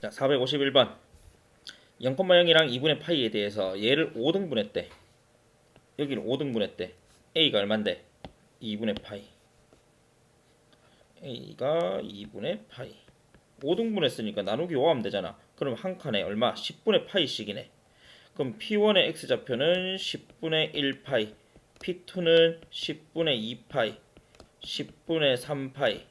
자, 451번. 0,0이랑 2분의 파이에 대해서 얘를 5등분했대. 여기를 5등분했대. a가 얼만데? 2분의 파이. a가 2분의 파이. 5등분했으니까 나누기 5 하면 되잖아. 그럼 한 칸에 얼마? 10분의 파이씩이네. 그럼 P1의 x좌표는 10분의 1파이, P2는 10분의 2파이, 10분의 3파이,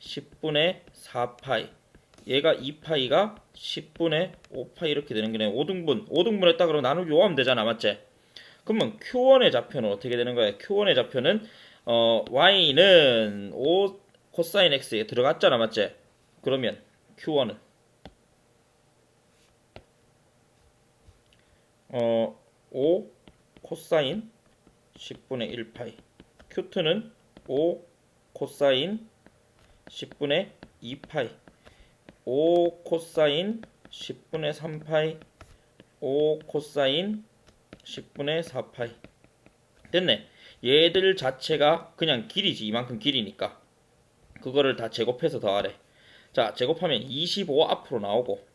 10분의 4파이. 얘가 2파이가 10분의 5파이 이렇게 되는 거네. 5등분. 5등분 했다 그러면 나누기 5 하면 되잖아. 맞지? 그러면 Q1의 좌표는 어떻게 되는 거야? Q1의 좌표는 어, y는 5 코사인 x에 들어갔잖아. 맞지? 그러면 Q1은 어, 5 코사인 10분의 1파이. Q2는 5 코사인 10분의 2파이. 5 코사인 10분의 3파이. 5 코사인 10분의 4파이. 됐네. 얘들 자체가 그냥 길이지. 이만큼 길이니까. 그거를 다 제곱해서 더하래. 자, 제곱하면 25 앞으로 나오고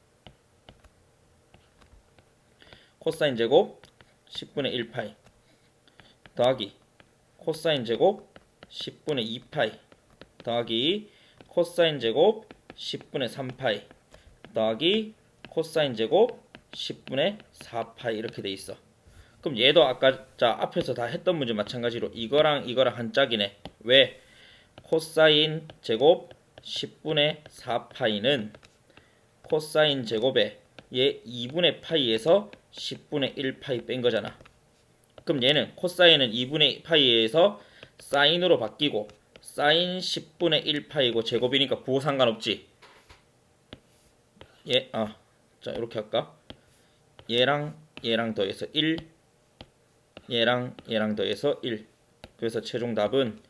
코사인 제곱 10분의 1파이 더하기 코사인 제곱 10분의 2파이 더하기 코사인 제곱 10분의 3파이 더하기 코사인 제곱 10분의 4파이 이렇게 돼 있어. 그럼 얘도 아까 자 앞에서 다 했던 문제 마찬가지로 이거랑 이거랑 한 짝이네. 왜? 코사인 제곱 10분의 4파이는 코사인 제곱에 얘 2분의 파이에서 10분의 1파이 뺀 거잖아. 그럼 얘는 코사인은 2분의 파이에서 사인으로 바뀌고 사인 10분의 1파이고 제곱이니까 부호 상관없지. 얘, 아, 자 이렇게 할까? 얘랑 얘랑 더해서 1, 얘랑 얘랑 더해서 1. 그래서 최종 답은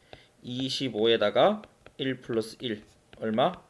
25에다가 1 플러스 1 얼마?